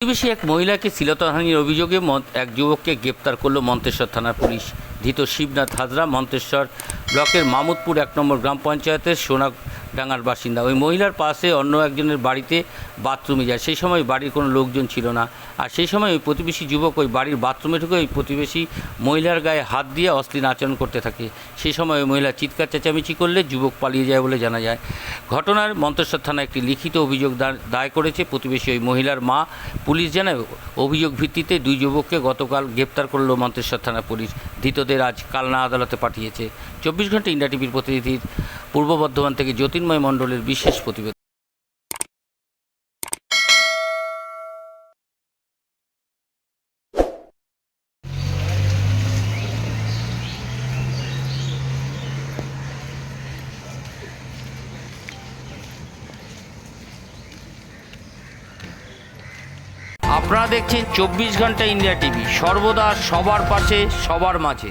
প্রতিবেশী এক মহিলাকে শিলতাহানির অভিযোগে এক যুবককে গ্রেপ্তার করল মন্তেশ্বর থানার পুলিশ। ধৃত শিবনাথ হাজরা মন্তেশ্বর ব্লকের মামুদপুর এক নম্বর গ্রাম পঞ্চায়েতের সোনাডাঙ্গার বাসিন্দা। ওই মহিলার পাশে অন্য একজনের বাড়িতে বাথরুমে যায়। সেই সময় বাড়ির কোনো লোকজন ছিল না। আর সেই সময় ওই প্রতিবেশী যুবক ওই বাড়ির বাথরুমে ঢুকে ওই প্রতিবেশী মহিলার গায়ে হাত দিয়ে অশ্লীল আচরণ করতে থাকে। সেই সময় ওই মহিলা চিৎকার, চেঁচামেচি করলে যুবক পালিয়ে যায় বলে জানা যায়। ঘটনার মন্তেশ্বর থানায় একটি লিখিত অভিযোগ দায় করেছে প্রতিবেশী ওই মহিলার মা। পুলিশ জানায়, অভিযোগ ভিত্তিতে দুই যুবককে গতকাল গ্রেপ্তার করল মন্তেশ্বর থানা পুলিশ। ধৃতদের আজ কালনা আদালতে পাঠিয়েছে। চব্বিশ ঘণ্টা ইন্ডিয়া টিভির প্রতিনিধি পূর্ব বর্ধমান থেকে জ্যোতির্ময় মণ্ডলের বিশেষ প্রতিবেদন। আপনারা দেখছেন চব্বিশ ঘণ্টা ইন্ডিয়া টিভি, সর্বদা সবার পাশে, সবার মাঝে।